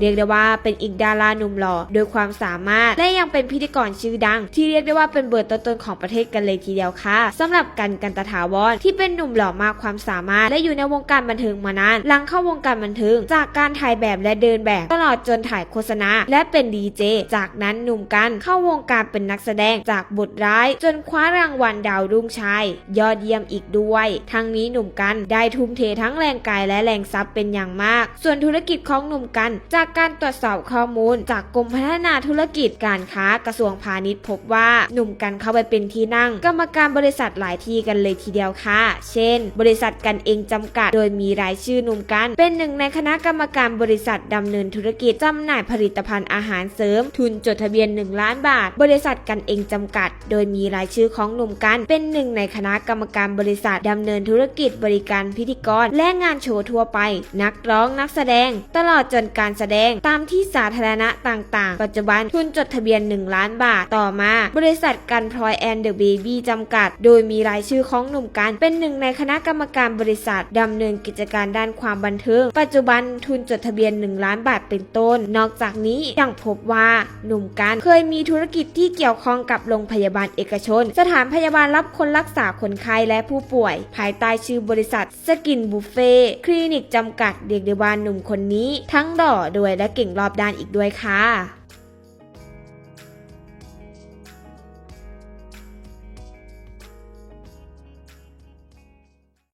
เรียกได้ว่าเป็นอีกดาราหนุ่มหล่อโดยความสามารถ และยังเป็นพิธีกรชื่อดัง ที่เรียกได้ว่าเป็นเบอร์ต้นๆของประเทศกันเลยทีเดียวค่ะสำหรับกันกันตถาวรที่เป็นหนุ่มหล่อมากความสามารถ และอยู่ในวงการบันเทิงมานานหลังเข้าวงการบันเทิง จากการถ่ายแบบและเดินแบบตลอดจนถ่ายโฆษณา และเป็นดีเจจากนั้นหนุ่มกันเข้าวงการเป็นนักแสดงจากบทร้าย จนคว้ารางวัลดาวรุ่งชายยอดเยี่ยมอีกด้วย ทั้งนี้หนุ่มกันได้ทุ่มเททั้งแรงกายและแรงทรัพย์เป็นอย่างมาก ส่วนธุรกิจของหนุ่มกันจากการตรวจสอบข้อมูล จากกรมพัฒนาธุรกิจการค้ากระทรวงพาณิชย์พบว่าหนุ่มกันเข้าไปเป็นที่นั่ง กรรมการบริษัทหลายที่กันเลยทีเดียวค่ะ เช่น บริษัทกันเองจำกัด โดยมีรายชื่อหนุ่มกัน เป็นหนึ่งในคณะกรรมการบริษัทดำเนินธุรกิจจำหน่ายผลิตภัณฑ์อาหารเสริม ทุนจดทะเบียน 1 ล้านบาท บริษัทกันเองจำกัด โดยมีรายชื่อของหนุ่มกัน เป็นหนึ่งในคณะกรรมการบริษัทดำเนินธุรกิจบริการพิธีกร และงานโชว์ทั่วไป นักร้องนักแสดง ตลอดจนการแสดงตามที่สาธารณะต่างๆ ปัจจุบันทุนจดทะเบียน 1 ล้านบาทต่อมา บริษัทกันพลอยแอนเดอะเบบี้จำกัด โดยมีรายชื่อของหนุ่มกัน เป็นหนึ่งในคณะกรรมการบริษัทดำเนินกิจการด้านความบันเทิง ปัจจุบันทุนจดทะเบียน 1 ล้านบาทเป็นต้น นอกจากนี้ยังพบว่าหนุ่มกันเคยมีธุรกิจที่เกี่ยวข้องกับโรงพยาบาลเอกชน สถานพยาบาลรับคนรักษาคนไข้และผู้ป่วย ภายใต้ชื่อบริษัทสกินบุฟเฟ่คลินิกจำกัดเรียกได้ว่าหนุ่มคนนี้ ทั้งหล่อด้วยและเก่งรอบด้านอีกด้วยค่ะ